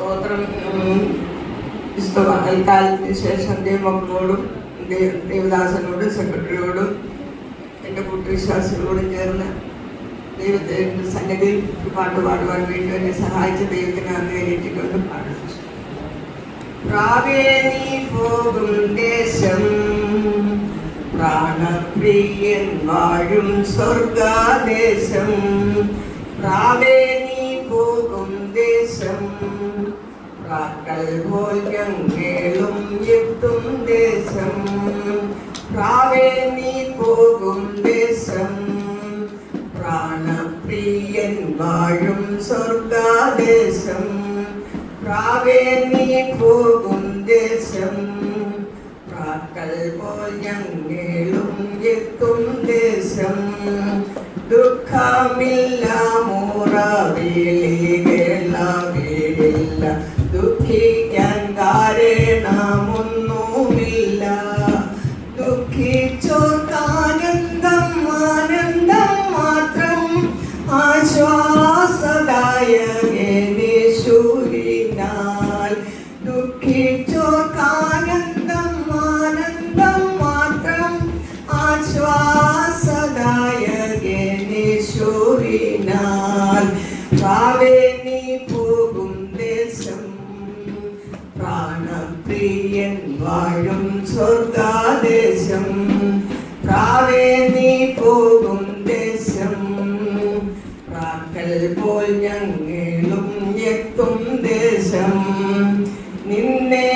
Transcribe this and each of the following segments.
സ്തോത്രം. ഉം, വിശുദ്ധ കാലത്തിന് ശേഷം ദൈവമക്കളോടും ദേവദാസനോടും സെക്രട്ടറിയോടും എന്റെ കൂട്ടുവിശ്വാസികളോടും ചേർന്ന് ദൈവത്തിന്റെ സന്നിധിയിൽ പാട്ട് പാടുവാൻ വേണ്ടി എന്നെ സഹായിച്ച ദൈവത്തിന് അന്ന് കയറ്റിക്കൊണ്ട് പാടുന്നു പ്രാവേ നീ വാഴും സ്വർഗാദേശം പ്രാവേ പോകും ദേശം പ്രാക്കൾ പോൽ ഞങ്ങളും എത്തും ദേശം. പ്രാവേ നീ പോകും ദേശം. പ്രാണപ്രിയൻ വാഴും സ്വർഗാദേശം. പ്രാവേ നീ പോകും ദേശം. പ്രാക്കൾ പോൽ ഞങ്ങളും എത്തും വീടില്ല ദുഃഖിക്കാൻ കാരണമൊന്നുമില്ല ദുഃഖിച്ചോർക്കാനന്ദം ആനന്ദം മാത്രം ആശ്വാസദായകേശൂരിനാൽ ദുഃഖിച്ചോർക്കാനന്ദം ആനന്ദം മാത്രം ആശ്വാസദായകേശൂരിനാൽ ഭാവേ പ്രാണപ്രിയൻ വാഴും സ്വർഗാദേശം. പ്രാവേ നീ പോകും ദേശം. പ്രാക്കൽ പോൽ ഞങ്ങളും എത്തും ദേശം. നിന്നെ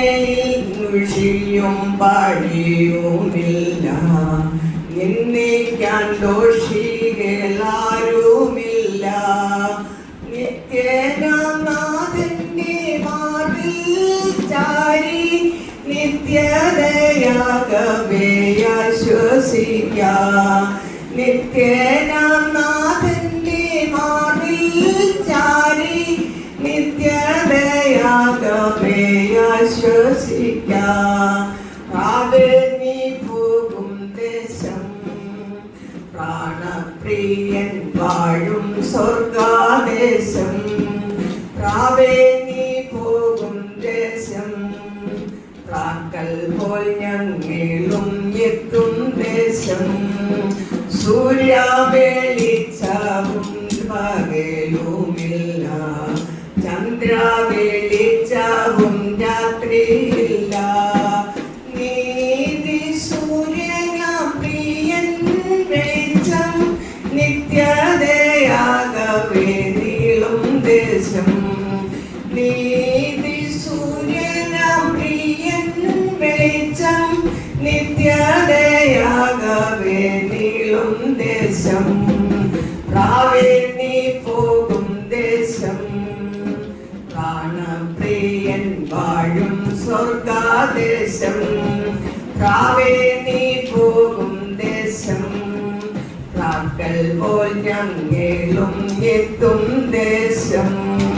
നുഷിയും പാടിയുമില്ല നിന്നേക്കാൻ ദോഷികളാരുമില്ല. മാറിൽ ചാരി നിത്യതയാകവേ ആശ്വസിക്കാം. നിത്യനാഥന്റെ മാറിൽ ചാരി നിത്യതയാകവേ ആശ്വസിക്കാം. പ്രാവേ പോകും ദേശം പ്രാണപ്രിയൻ വാഴും സ്വർഗാദേശം സൂര്യാവേളിച്ചവും പകലുമില്ല. ചന്ദ്രാവേളിച്ചവും രാത്രിയില്ല. നീതി സൂര്യന പ്രിയൻ വെളിച്ചം നിത്യതയാകവേ നീളും ദേശം. നീതി ദേശം. പ്രാവേ നീ പോകും ദേശം. പ്രാണപ്രിയൻ വാഴും സ്വർഗാദേശം. പ്രാവേ നീ പോകും ദേശം. പ്രാക്കൽ പോൽ ഞങ്ങളും എത്തും ദേശം.